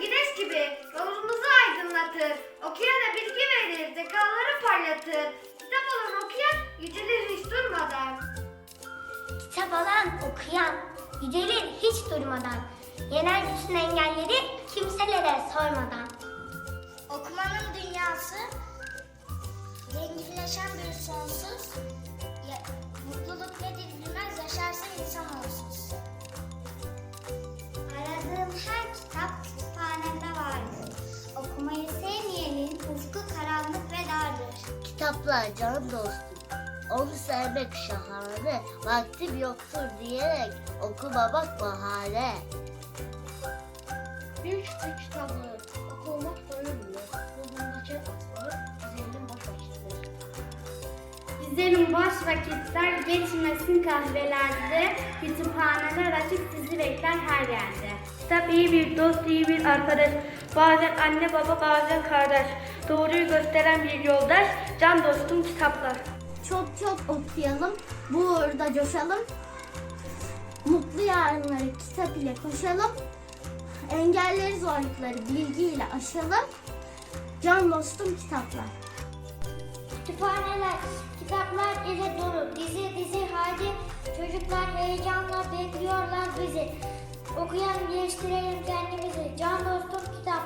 güneş gibi yolumuzu aydınlatır. Okuyana bilgi verir, zekaları parlatır. Kitap olan okuyan yücelir hiç durmadan. Kitap alan, okuyan, yücelir hiç durmadan. Yener bütün engelleri kimselere sormadan. Okumanın dünyası zenginleşen bir sonsuz ya, mutluluk nedir Kitaplar can dostum. Onu sevmek şahane. Vaktim yoktur diyerek okumamak bahane. Bir küçük kitabı Güzelim boş vakitler geçmesin kahvelerde, kütüphaneler açık sizi bekler her yerde. Kitap iyi bir dost, iyi bir arkadaş. Bazen anne baba, bazen kardeş. Doğruyu gösteren bir yoldaş, can dostum kitaplar. Çok çok okuyalım, bu uğurda coşalım. Mutlu yarınları kitap ile koşalım. Engelleri zorlukları bilgiyle aşalım. Can dostum kitaplar. Kitaplar ile dolu. Dizi dizi hadi çocuklar heyecanla bekliyorlar bizi. Okuyan geliştirelim kendimizi. Can dostum kitaplar.